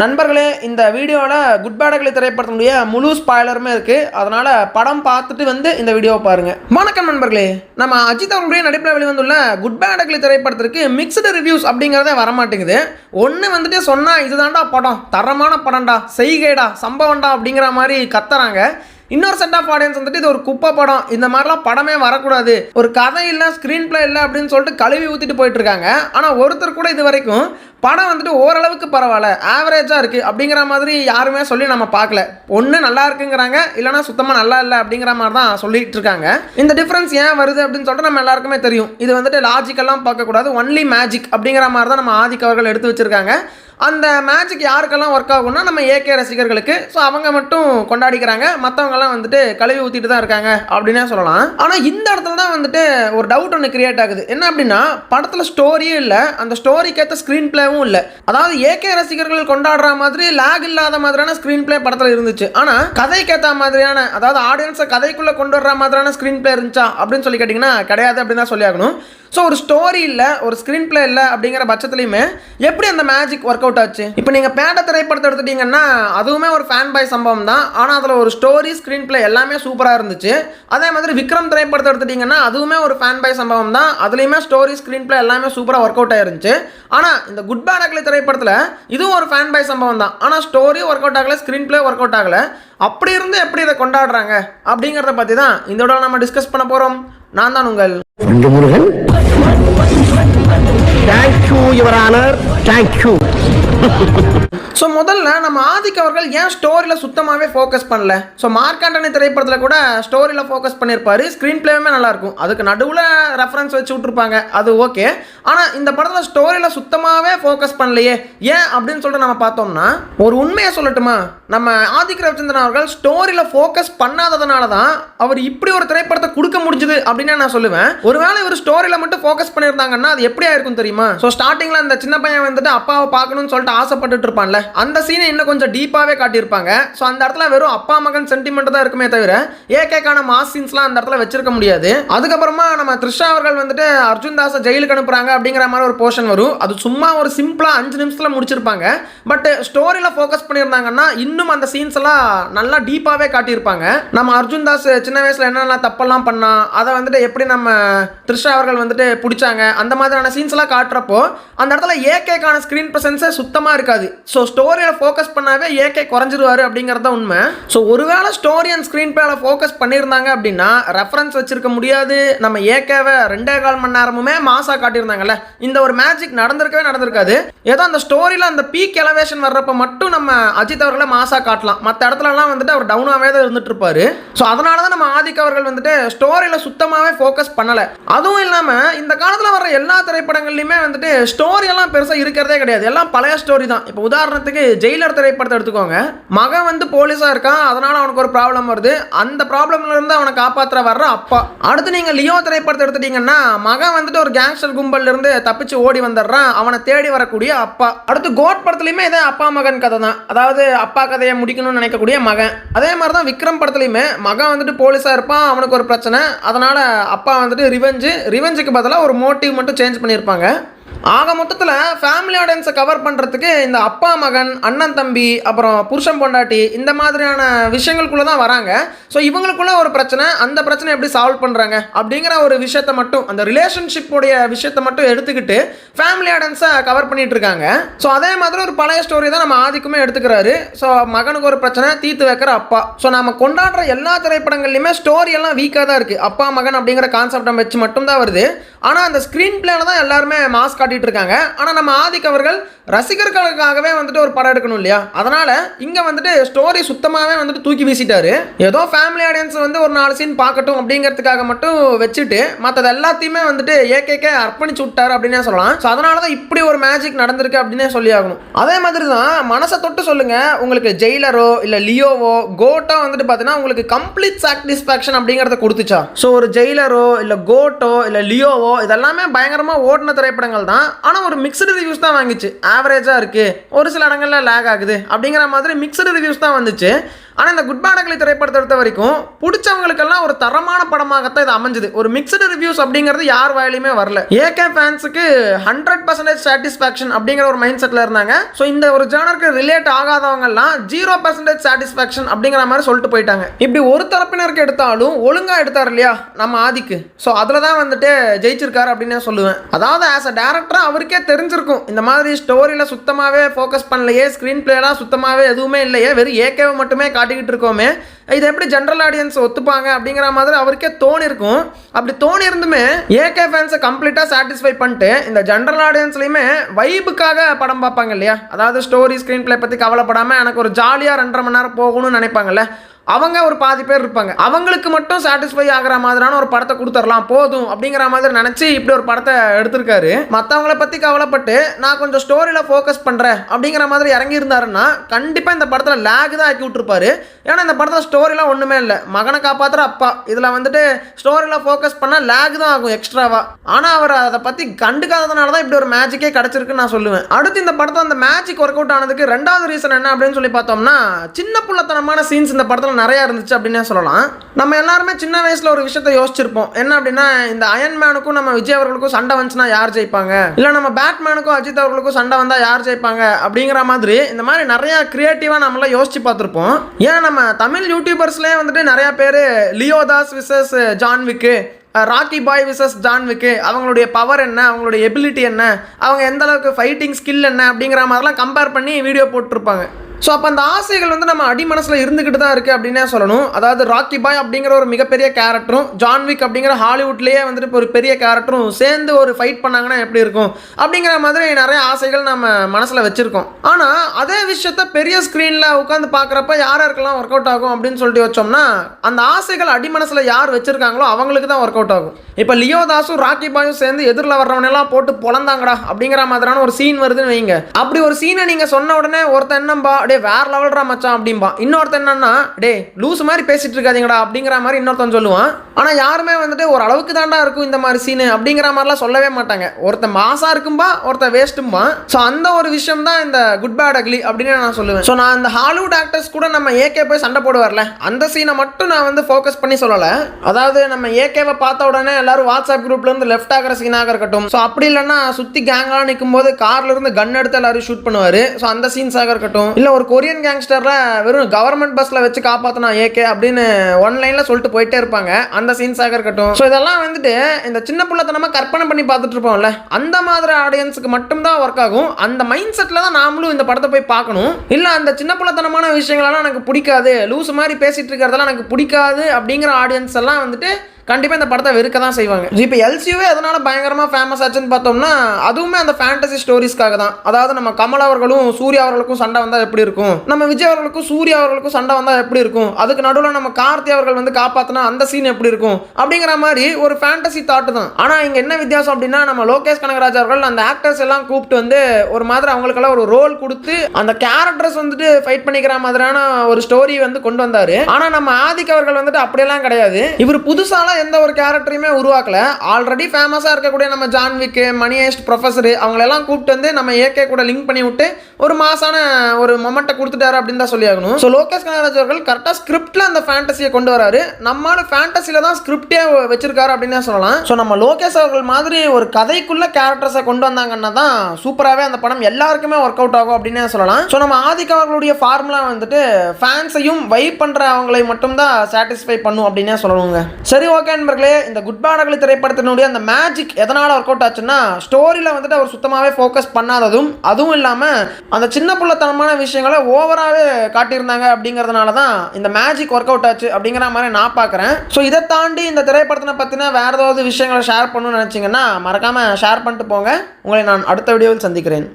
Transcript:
நண்பர்களே இந்த வீடியோவில் குட் பேடக்லி திரைப்படத்தினுடைய முழு ஸ்பாய்லருமே இருக்குது அதனால் படம் பார்த்துட்டு வந்து இந்த வீடியோவை பாருங்கள் வணக்கம் நண்பர்களே. நம்ம அஜித் அவர்களுடைய நடிப்பில் வெளிவந்துள்ள குட் பேடகலி திரைப்படத்திற்கு மிக்சடு ரிவ்யூஸ் அப்படிங்கிறதே வரமாட்டேங்குது. ஒன்று வந்துட்டு சொன்னால் இதுதான்டா படம். தரமான படம்டா. செய்கைடா. சம்பவம்டா அப்படிங்கிற மாதிரி கத்துறாங்க. இன்னொரு செட் ஆஃப் ஆடியன்ஸ் வந்துட்டு இது ஒரு குப்பை படம். இந்த மாதிரிலாம் படமே வரக்கூடாது. ஒரு கதை இல்லை ஸ்க்ரீன் பிளே இல்லை அப்படின்னு சொல்லிட்டு கழுவி ஊற்றிட்டு போயிட்டு இருக்காங்க. ஆனால் ஒருத்தர் கூட இது வரைக்கும் படம் வந்துட்டு ஓரளவுக்கு பரவாயில்ல. ஆவரேஜாக இருக்குது அப்படிங்கிற மாதிரி யாருமே சொல்லி நம்ம பார்க்கல. ஒன்று நல்லா இருக்குங்கிறாங்க. இல்லைனா சுத்தமாக நல்லா இல்லை அப்படிங்கிற மாதிரி தான் சொல்லிட்டு இருக்காங்க. இந்த டிஃப்ரென்ஸ் ஏன் வருது அப்படின்னு சொல்லிட்டு நம்ம எல்லாருக்குமே தெரியும். இது வந்துட்டு லாஜிக்கெல்லாம் பார்க்கக்கூடாது. ஒன்லி மேஜிக் அப்படிங்கிற மாதிரி தான் நம்ம ஆதிக்கவர்கள் எடுத்து வச்சுருக்காங்க. அந்த மேஜிக் யாருக்கெல்லாம் ஒர்க் ஆகும்னா நம்ம ஏகே ரசிகர்களுக்கு. ஸோ அவங்க மட்டும் கொண்டாடிக்கிறாங்க. மற்றவங்கலாம் வந்துட்டு கழுவி ஊற்றிட்டு தான் இருக்காங்க அப்படின்னே சொல்லலாம். ஆனால் இந்த இடத்துல தான் வந்துட்டு ஒரு டவுட் ஒன்று கிரியேட் ஆகுது. என்ன அப்படின்னா படத்தில் ஸ்டோரியே இல்லை. அந்த ஸ்டோரிக்கு ஏற்ற ஸ்க்ரீன் பிளேவும் இல்லை. அதாவது ஏகே ரசிகர்கள் கொண்டாடுற மாதிரி லேக் இல்லாத மாதிரியான ஸ்க்ரீன் பிளே படத்தில் இருந்துச்சு. ஆனால் கதைக்கு ஏற்ற மாதிரியான அதாவது ஆடியன்ஸை கதைக்குள்ளே கொண்டு வர்ற மாதிரியான ஸ்க்ரீன் பிளே இருந்துச்சா அப்படின்னு சொல்லி கேட்டிங்கன்னா கிடையாது அப்படின்னு தான் சொல்லி ஆகணும் ஸோ ஒரு ஸ்டோரி இல்லை ஒரு ஸ்க்ரீன் பிளே இல்லை அப்படிங்கிற பட்சத்துலையுமே எப்படி அந்த மேஜிக் ஒர்க் அவுட் ஆச்சு? இப்போ நீங்கள் பேட்ட திரைப்படத்தை எடுத்துட்டீங்கன்னா அதுவுமே ஒரு ஃபேன் பாய் சம்பவம் தான். ஆனால் அதில் ஒரு ஸ்டோரி ஸ்க்ரீன் பிளே எல்லாமே சூப்பராக இருந்துச்சு. அதே மாதிரி விக்ரம் திரைப்படத்தை எடுத்துட்டீங்கன்னா அதுவுமே ஒரு ஃபேன் பாய் சம்பவம் தான். அதுலேயுமே ஸ்டோரி ஸ்க்ரீன் பிளே எல்லாமே சூப்பராக ஒர்க் அவுட் ஆயிருந்துச்சு. ஆனால் இந்த குட் பேட் அக்லி திரைப்படத்தில் இதுவும் ஒரு ஃபேன் பாய் சம்பவம் தான். ஆனால் ஸ்டோரி ஒர்க் அவுட் ஆகலை ஸ்க்ரீன் பிளே ஒர்க் அவுட் ஆகலை. அப்படி இருந்து எப்படி இதை கொண்டாடுறாங்க? அப்படிங்கிறத பற்றி தான் இந்த நம்ம டிஸ்கஸ் பண்ண போகிறோம் நான் தான் உங்கள் Murugan. Thank you your honour thank you so முதல்ல நம்ம ஆதிக் அவர்கள் ஏன் ஸ்டோரியில் சுத்தமாகவே ஃபோக்கஸ் பண்ணல? ஸோ மார்க்காண்டனி திரைப்படத்தில் கூட ஸ்டோரியில் ஃபோக்கஸ் பண்ணியிருப்பாரு ஸ்க்ரீன் பிளேவுமே நல்லாயிருக்கும் அதுக்கு நடுவில் ரெஃபரன்ஸ் வச்சு விட்ருப்பாங்க அது ஓகே ஆனால் இந்த படத்தில் ஸ்டோரியில் சுத்தமாகவே ஃபோக்கஸ் பண்ணலையே. ஏன் அப்படின்னு சொல்லிட்டு நம்ம பார்த்தோம்னா ஒரு உண்மையை சொல்லட்டுமா? நம்ம ஆதிக் ரவிச்சந்திரன் அவர்கள் ஸ்டோரியில் ஃபோக்கஸ் பண்ணாததுனால தான் அவர் இப்படி ஒரு திரைப்படத்தை கொடுக்க முடிஞ்சுது அப்படின்னு நான் சொல்லுவேன். ஒருவேளை இவர் ஸ்டோரியில் மட்டும் ஃபோக்கஸ் பண்ணியிருந்தாங்கன்னா அது எப்படி ஆயிருக்கும் தெரியுமா? ஸோ ஸ்டார்டிங்கில் அந்த சின்ன பையன் வந்துட்டு அப்பாவை பார்க்கணும்னு சொல்லிட்டு ஆசைப்பட்டுட்டு இருப்பான்ல. அந்த சீனை இன்னும் கொஞ்சம் டீப்பாகவே காட்டியிருப்பாங்க. ஸோ அந்த இடத்துல வெறும் அப்பா மகன் சென்டிமெண்ட் தான் இருக்குமே தவிர ஏகேக்கான மாஸ் சீன்ஸ்லாம் அந்த இடத்துல வச்சிருக்க முடியாது. அதுக்கப்புறமா நம்ம த்ரிஷா அவர்கள் வந்துட்டு அர்ஜுன் தாஸை ஜெயிலுக்கு அனுப்புறாங்க அப்படிங்கிற மாதிரி ஒரு போர்ஷன் வரும். அது சும்மா ஒரு சிம்பிளாக அஞ்சு நிமிஷத்தில் முடிச்சிருப்பாங்க. பட் ஸ்டோரியில் ஃபோக்கஸ் பண்ணியிருந்தாங்கன்னா இன்னும் அந்த சீன்ஸ் எல்லாம் நல்லா டீப்பாகவே காட்டியிருப்பாங்க. நம்ம அர்ஜுன் தாஸ் சின்ன வயசில் என்னென்ன தப்பெல்லாம் பண்ணால் அதை வந்துட்டு எப்படி நம்ம த்ரிஷா அவர்கள் வந்துட்டு பிடிச்சாங்க அந்த மாதிரியான சீன்ஸ் எல்லாம் காட்டுறப்போ அந்த இடத்துல ஏகேக்கான ஸ்க்ரீன் ப்ரெசன்ஸே சுத்தமாக இருக்காது. ஸோ ஸ்டோரியில் ஃபோக்கஸ் பண்ணாவே ஏகே குறைஞ்சிருவாரு அப்படிங்கிறது தான் உண்மை. ஸோ ஒருவேளை ஸ்டோரி அண்ட் ஸ்க்ரீன் பிளேல ஃபோக்கஸ் பண்ணியிருந்தாங்க அப்படின்னா ரெஃபரன்ஸ் வச்சிருக்க முடியாது. நம்ம ஏகேவை ரெண்டே கால் மணி நேரமுமே மாசா காட்டியிருந்தாங்கல்ல. இந்த ஒரு மேஜிக் நடந்திருக்கவே நடந்திருக்காது. ஏதோ அந்த ஸ்டோரியில் அந்த பீக் எலவேஷன் வர்றப்ப மட்டும் நம்ம அஜித் அவர்களை மாசா காட்டலாம். மற்ற இடத்துலலாம் வந்துட்டு அவர் டவுனாகவே தான் இருந்துட்டு இருப்பாரு ஸோ அதனால தான் நம்ம ஆதிக் அவர்கள் வந்துட்டு ஸ்டோரியில் சுத்தமாகவே ஃபோக்கஸ் பண்ணலை. அதுவும் இல்லாமல் இந்த காலத்தில் வர எல்லா திரைப்படங்கள்லையுமே வந்துட்டு ஸ்டோரி எல்லாம் பெருசாக இருக்கிறதே கிடையாது. எல்லாம் பழைய ஸ்டோரி தான். இப்போ உதாரணம் உதாரணத்துக்கு ஜெயிலர் திரைப்படத்தை எடுத்துக்கோங்க. மகன் வந்து போலீஸாக இருக்கான் அதனால அவனுக்கு ஒரு ப்ராப்ளம் வருது. அந்த ப்ராப்ளம்ல இருந்து அவனை காப்பாற்ற வர்ற அப்பா. அடுத்து நீங்கள் லியோ திரைப்படத்தை எடுத்துட்டீங்கன்னா மகன் வந்துட்டு ஒரு கேங்ஸ்டர் கும்பல்ல இருந்து தப்பிச்சு ஓடி வந்துடுறான். அவனை தேடி வரக்கூடிய அப்பா. அடுத்து கோட் படத்துலையுமே இதே அப்பா மகன் கதை தான். அதாவது அப்பா கதையை முடிக்கணும்னு நினைக்கக்கூடிய மகன். அதே மாதிரி தான் விக்ரம் படத்துலையுமே மகன் வந்துட்டு போலீஸாக இருப்பான் அவனுக்கு ஒரு பிரச்சனை. அதனால அப்பா வந்துட்டு ரிவெஞ்சு ரிவெஞ்சுக்கு பதிலாக ஒரு மோட்டிவ் மட்டும் சேஞ்ச் பண்ணியிருப்பாங்க. ஆக மொத்தத்தில் ஃபேமிலி ஆடியன்ஸை கவர் பண்ணுறதுக்கு இந்த அப்பா மகன் அண்ணன் தம்பி அப்புறம் புருஷன் பொண்டாட்டி இந்த மாதிரியான விஷயங்களுக்குள்ளே தான் வராங்க. ஸோ இவங்களுக்குள்ள ஒரு பிரச்சனை அந்த பிரச்சனை எப்படி சால்வ் பண்ணுறாங்க அப்படிங்கிற ஒரு விஷயத்தை மட்டும் அந்த ரிலேஷன்ஷிப்புடைய விஷயத்தை மட்டும் எடுத்துக்கிட்டு ஃபேமிலி ஆடியன்ஸை கவர் பண்ணிட்டு இருக்காங்க. ஸோ அதே மாதிரி ஒரு பழைய ஸ்டோரி தான் நம்ம ஆதிக்குமே எடுத்துக்கிறாரு. ஸோ மகனுக்கு ஒரு பிரச்சனை தீர்த்து வைக்கிற அப்பா. ஸோ நம்ம கொண்டாடுற எல்லா திரைப்படங்கள்லையுமே ஸ்டோரி எல்லாம் வீக்காக தான் இருக்குது அப்பா மகன் அப்படிங்கிற கான்செப்டை வச்சு மட்டும்தான் வருது. ஆனால் அந்த ஸ்க்ரீன் பிளேல தான் எல்லாருமே மாஸ் காட்டிட்டு இருக்காங்க. ஆனால் நம்ம ஆதிக் அவர்கள் ரசிகர்களுக்காகவே வந்துட்டு ஒரு படம் எடுக்கணும் இல்லையா? அதனால இங்கே வந்துட்டு ஸ்டோரி சுத்தமாகவே வந்துட்டு தூக்கி வீசிட்டாரு. ஏதோ ஃபேமிலி ஆடியன்ஸ் வந்து ஒரு நாலு சீன் பார்க்கட்டும் அப்படிங்கிறதுக்காக மட்டும் வச்சுட்டு மற்றது எல்லாத்தையுமே வந்துட்டு ஏகேக்கே அர்ப்பணிச்சு விட்டாரு அப்படின்னே சொல்லலாம். ஸோ அதனால தான் இப்படி ஒரு மேஜிக் நடந்திருக்கு அப்படின்னே சொல்லி ஆகணும். அதே மாதிரி தான் மனசை தொட்டு சொல்லுங்க. உங்களுக்கு ஜெயிலரோ இல்லை லியோவோ கோட்டோ வந்துட்டு பார்த்தீங்கன்னா உங்களுக்கு கம்ப்ளீட் சாட்டிஸ்ஃபேக்ஷன் அப்படிங்கிறத கொடுத்துச்சா? ஸோ ஒரு ஜெயிலரோ இல்லை கோட்டோ இல்லை லியோவோ இதெல்லாமே பயங்கரமாக ஓடின திரைப்படங்கள் தான். ஆனால் ஒரு மிக்சடு ரிவ்யூஸ் தான் வாங்கிச்சு. ஆவரேஜாக இருக்குது ஒரு சில இடங்களில் லேக் ஆகுது. அப்படிங்கிற மாதிரி மிக்சடு ரிவ்யூஸ் தான் வந்துச்சு. ஆனால் இந்த குட் பேட் திரைப்படத்தை எடுத்த வரைக்கும் பிடிச்சவங்களுக்கெல்லாம் ஒரு தரமான படமாகத்தான் இது அமைஞ்சது. ஒரு மிக்சடு ரிவ்யூஸ் அப்படிங்கிறது யார் வாயிலுமே வரல. ஏகே ஃபேன்ஸுக்கு ஹண்ட்ரட் பர்சன்டேஜ் சாட்டிஸ்ஃபேக்ஷன் அப்படிங்கிற ஒரு மைண்ட் செட்டில் இருந்தாங்க. ஸோ இந்த ஒரு ஜேனருக்கு ரிலேட் ஆகாதவங்கலாம் ஜீரோ பர்சன்டேஜ் சாட்டிஸ்ஃபேக்ஷன் அப்படிங்கிற மாதிரி சொல்லிட்டு போயிட்டாங்க. இப்படி ஒரு தரப்பினருக்கு எடுத்தாலும் ஒழுங்காக எடுத்தார் இல்லையா? நம்ம ஆதிக்கு. ஸோ அதில் தான் வந்துட்டு ஜெயிச்சிருக்காரு அப்படின்னு சொல்லுவேன். அதாவது ஆஸ் அ டேரக்டராக அவருக்கே தெரிஞ்சிருக்கும். இந்த மாதிரி ஸ்டோரியில் சுத்தமாகவே ஃபோக்கஸ் பண்ணலையே ஸ்க்ரீன் பிளேலாம் சுத்தமாகவே எதுவுமே இல்லையே வெறும் ஏகேவை மட்டுமே காட்டிக்கிட்டு இருக்கோமே. இது எப்படி ஜென்ரல் ஆடியன்ஸ் ஒத்துப்பாங்க அப்படிங்கிற மாதிரி அவருக்கே தோணி இருக்கும் அப்படி தோணி இருந்துமே ஏகே ஃபேன்ஸை கம்ப்ளீட்டாக சாட்டிஸ்ஃபை பண்ணிட்டு இந்த ஜென்ரல் ஆடியன்ஸ்லையுமே வைபுக்காக படம் பார்ப்பாங்க இல்லையா? அதாவது ஸ்டோரி ஸ்க்ரீன் பிளே பற்றி கவலைப்படாமல் எனக்கு ஒரு ஜாலியாக ரெண்டரை மணி நேரம் போகணும்னு நினைப்பாங்கல்ல? அவங்க ஒரு பாதி பேர் இருப்பாங்க. அவங்களுக்கு மட்டும் சாட்டிஸ்ஃபை ஆகிற மாதிரியான ஒரு படத்தை கொடுத்துடலாம் போதும் அப்படிங்கிற மாதிரி நினச்சி இப்படி ஒரு படத்தை எடுத்திருக்காரு. மற்றவங்கள பற்றி கவலைப்பட்டு நான் கொஞ்சம் ஸ்டோரியில் ஃபோக்கஸ் பண்ணுறேன் அப்படிங்கிற மாதிரி இறங்கி இருந்தாருன்னா கண்டிப்பாக இந்த படத்தில் லேக் தான் ஆக்கி விட்டுருப்பாரு. ஏன்னா இந்த படத்தில் ஸ்டோரிலாம் ஒன்றுமே இல்லை. மகனை காப்பாற்றுற அப்பா. இதில் வந்துட்டு ஸ்டோரியில் ஃபோக்கஸ் பண்ணால் லேக் தான் ஆகும் எக்ஸ்ட்ராவாக ஆனால் அவர் அதை பற்றி கண்டுக்காததுனால தான் இப்படி ஒரு மேஜிக்கே கிடச்சிருக்குன்னு நான் சொல்லுவேன். அடுத்து இந்த படத்தை அந்த மேஜிக் ஒர்க் அவுட் ஆனதுக்கு ரெண்டாவது ரீசன் என்ன அப்படின்னு சொல்லி பார்த்தோம்னா சின்ன புள்ளத்தனமான சீன்ஸ் இந்த படத்தில் நிறையா இருந்துச்சு அப்படின்னே சொல்லலாம். நம்ம எல்லாருமே சின்ன வயசில் ஒரு விஷயத்தை யோசிச்சிருப்போம். என்ன அப்படின்னா இந்த அயன் மேனுக்கும் நம்ம விஜய் அவர்களுக்கும் சண்டை வந்துச்சுன்னா யார் ஜெயிப்பாங்க? இல்லை நம்ம பேட்மேனுக்கும் அஜித் அவர்களுக்கும் சண்டை வந்தால் யார் ஜெயிப்பாங்க? அப்படிங்கிற மாதிரி இந்த மாதிரி நிறையா கிரியேட்டிவாக நம்மளாம் யோசிச்சு பார்த்துருப்போம். ஏன் நம்ம தமிழ் யூடியூபர்ஸ்லேயே வந்துட்டு நிறையா பேர் Leo Das versus John Wick Rocky Bhai versus John Wick அவங்களுடைய பவர் என்ன அவங்களுடைய எபிலிட்டி என்ன அவங்க எந்த அளவுக்கு ஃபைட்டிங் ஸ்கில் என்ன அப்படிங்கிற மாதிரிலாம் கம்பேர் பண்ணி வீடியோ போட்டிருப்பாங்க. ஸோ அப்போ அந்த ஆசைகள் வந்து நம்ம அடி மனசில் இருந்துக்கிட்டு தான் இருக்குது அப்படின்னே சொல்லணும். அதாவது ராக்கி பாய் அப்படிங்கிற ஒரு மிகப்பெரிய கேரக்டரும் ஜான்விக் அப்படிங்கிற ஹாலிவுட்லேயே வந்துட்டு இப்போ ஒரு பெரிய கேரக்டரும் சேர்ந்து ஒரு ஃபைட் பண்ணாங்கன்னா எப்படி இருக்கும்? அப்படிங்கிற மாதிரி நிறைய ஆசைகள் நம்ம மனசில் வச்சுருக்கோம். ஆனால் அதே விஷயத்த பெரிய ஸ்க்ரீனில் உட்காந்து பார்க்குறப்ப யார் யாருக்கெல்லாம் ஒர்க் அவுட் ஆகும் அப்படின்னு சொல்லிட்டு வச்சோம்னா அந்த ஆசைகள் அடி மனசில் யார் வச்சுருக்காங்களோ அவங்களுக்கு தான் ஒர்க் அவுட் ஆகும். இப்போ லியோ தாஸும் ராக்கி பாயும் சேர்ந்து எதிரில் வர்றவனெல்லாம் போட்டு பொழந்தாங்கடா அப்படிங்கிற மாதிரியான ஒரு சீன் வருதுன்னு வைங்க. அப்படி ஒரு சீனை நீங்கள் சொன்ன உடனே ஒருத்தன் என்னம்பா அப்படியே வேற லெவல்ரா மச்சான் அப்படிம்பா. இன்னொருத்தன் என்னன்னா டே லூஸ் மாதிரி பேசிட்டு இருக்காதீங்கடா அப்படிங்கிற மாதிரி இன்னொருத்தன் சொல்லுவான். ஆனால் யாருமே வந்துட்டு ஒரு அளவுக்கு தாண்டா இருக்கும் இந்த மாதிரி சீனு அப்படிங்கிற மாதிரிலாம் சொல்லவே மாட்டாங்க. ஒருத்தன் மாசா இருக்கும்பா ஒருத்தன் வேஸ்ட்டும்பா. ஸோ அந்த ஒரு விஷயம் தான் இந்த குட் பேட் அக்லி அப்படின்னு நான் சொல்லுவேன். ஸோ நான் இந்த ஹாலிவுட் ஆக்டர்ஸ் கூட நம்ம ஏகே போய் சண்டை போடுவார்ல அந்த சீனை மட்டும் நான் வந்து ஃபோக்கஸ் பண்ணி சொல்லலை. அதாவது நம்ம ஏகேவை பார்த்த உடனே எல்லாரும் வாட்ஸ்அப் குரூப்ல இருந்து லெஃப்ட் ஆகிற சீனாக இருக்கட்டும். ஸோ அப்படி இல்லைன்னா சுற்றி கேங்காக நிற்கும் போது கார்ல இருந்து கன் எடுத்து எல்லாரும் ஷூட் பண்ணுவார். ஸோ அந்த சீன்ஸாக இருக்கட்டும். இல்லை ஒரு கொரியன் கேங்ஸ்டரில் வெறும் கவர்மெண்ட் பஸ்ஸில் வச்சு காப்பாற்றினா ஏகே அப்படின்னு ஒன்லைனில் சொல்லிட்டு போயிட்டே இருப்பாங்க. அந்த சீன்ஸாக இருக்கட்டும். ஸோ இதெல்லாம் வந்துட்டு இந்த சின்ன புள்ளத்தனமாக கற்பனை பண்ணி பார்த்துட்டு இருப்போம்ல. அந்த மாதிரி ஆடியன்ஸுக்கு மட்டும்தான் ஒர்க் ஆகும். அந்த மைண்ட் செட்டில் தான் நாமளும் இந்த படத்தை போய் பார்க்கணும். இல்லை அந்த சின்ன புள்ளத்தனமான விஷயங்களெல்லாம் எனக்கு பிடிக்காது. லூஸ் மாதிரி பேசிகிட்டு இருக்கிறதெல்லாம் எனக்கு பிடிக்காது அப்படிங்கிற ஆடியன்ஸ் எல்லாம் வந்துட்டு கண்டிப்பாக இந்த படத்தை வெறுக்க தான் செய்வாங்க. இப்போ எல்சியூவே அதனால பயங்கரமாக ஃபேமஸ் ஆச்சுன்னு பார்த்தோம்னா அதுவுமே அந்த ஃபேண்டசி ஸ்டோரிஸ்க்காக தான். அதாவது நம்ம கமல் அவர்களும் சூர்யா அவர்களுக்கும் சண்டை வந்தால் எப்படி இருக்கும்? நம்ம விஜய் அவர்களுக்கும் சூர்யா அவர்களுக்கும் சண்டை வந்தால் எப்படி இருக்கும்? அதுக்கு நடுவில் நம்ம கார்த்தி அவர்கள் வந்து காப்பாற்றினா அந்த சீன் எப்படி இருக்கும்? அப்படிங்கிற மாதிரி ஒரு ஃபேண்டசி தாட்டு தான். ஆனால் இங்கே என்ன வித்தியாசம் அப்படின்னா நம்ம லோகேஷ் கனகராஜ் அவர்கள் அந்த ஆக்டர்ஸ் எல்லாம் கூப்பிட்டு வந்து ஒரு மாதிரி அவங்களுக்கெல்லாம் ஒரு ரோல் கொடுத்து அந்த கேரக்டர்ஸ் வந்துட்டு ஃபைட் பண்ணிக்கிற மாதிரியான ஒரு ஸ்டோரி வந்து கொண்டு வந்தார். ஆனால் நம்ம ஆதிக்க அவர்கள் வந்துட்டு அப்படியெல்லாம் கிடையாது. இவர் புதுசாலாம் எந்த ஒரு கேரக்டரையுமே உருவாக்கல. ஆல்ரெடி ஃபேமஸாக இருக்கக்கூடிய நம்ம ஜான்விக்கு மணியேஸ்ட் ப்ரொஃபஸர் அவங்களெல்லாம் கூப்பிட்டு வந்து நம்ம ஏகே கூட லிங்க் பண்ணி விட்டு ஒரு மாசான ஒரு மொமெண்ட்டை கொடுத்துட்டாரு அப்படின்னு தான் சொல்லி ஆகணும் ஸோ லோகேஷ் கனகராஜ் அவர்கள் கரெக்டாக ஸ்கிரிப்டில் அந்த ஃபேண்டசியை கொண்டு வராரு. நம்மளால ஃபேண்டசியில் தான் ஸ்கிரிப்டே வச்சிருக்காரு அப்படின்னு சொல்லலாம். ஸோ நம்ம லோகேஷ் அவர்கள் மாதிரி ஒரு கதைக்குள்ள கேரக்டர்ஸை கொண்டு வந்தாங்கன்னா தான் சூப்பராகவே அந்த படம் எல்லாருக்குமே ஒர்க் அவுட் ஆகும் அப்படின்னு சொல்லலாம். ஸோ நம்ம ஆதிக்க அவர்களுடைய ஃபார்முலா வந்துட்டு ஃபேன்ஸையும் வைப் பண்ணுற அவங்களை மட்டும் தான் சாட்டிஸ்ஃபை பண்ணும் அப்படின்னே சொல்லணுங்க. சரி ஓகே நண்பர்களே. இந்த குட் பாடகளி திரைப்படத்தினுடைய அந்த மேஜிக் எதனால் ஒர்க் அவுட் ஆச்சுன்னா ஸ்டோரியில் வந்துட்டு அவர் சுத்தமாகவே ஃபோக்கஸ் பண்ணாததும் அதுவும் இல்லாமல் அந்த சின்ன பிள்ளைத்தனமான விஷயங்களை ஓவராகவே காட்டியிருந்தாங்க அப்படிங்கிறதுனால தான் இந்த மேஜிக் ஒர்க் அவுட் ஆச்சு அப்படிங்கிற மாதிரி நான் பார்க்குறேன். ஸோ இதை தாண்டி இந்த திரைப்படத்தினை பற்றின வேறு ஏதாவது விஷயங்களை ஷேர் பண்ணணும்னு நினச்சிங்கன்னா மறக்காமல் ஷேர் பண்ணிட்டு போங்க. உங்களை நான் அடுத்த வீடியோவில் சந்திக்கிறேன்.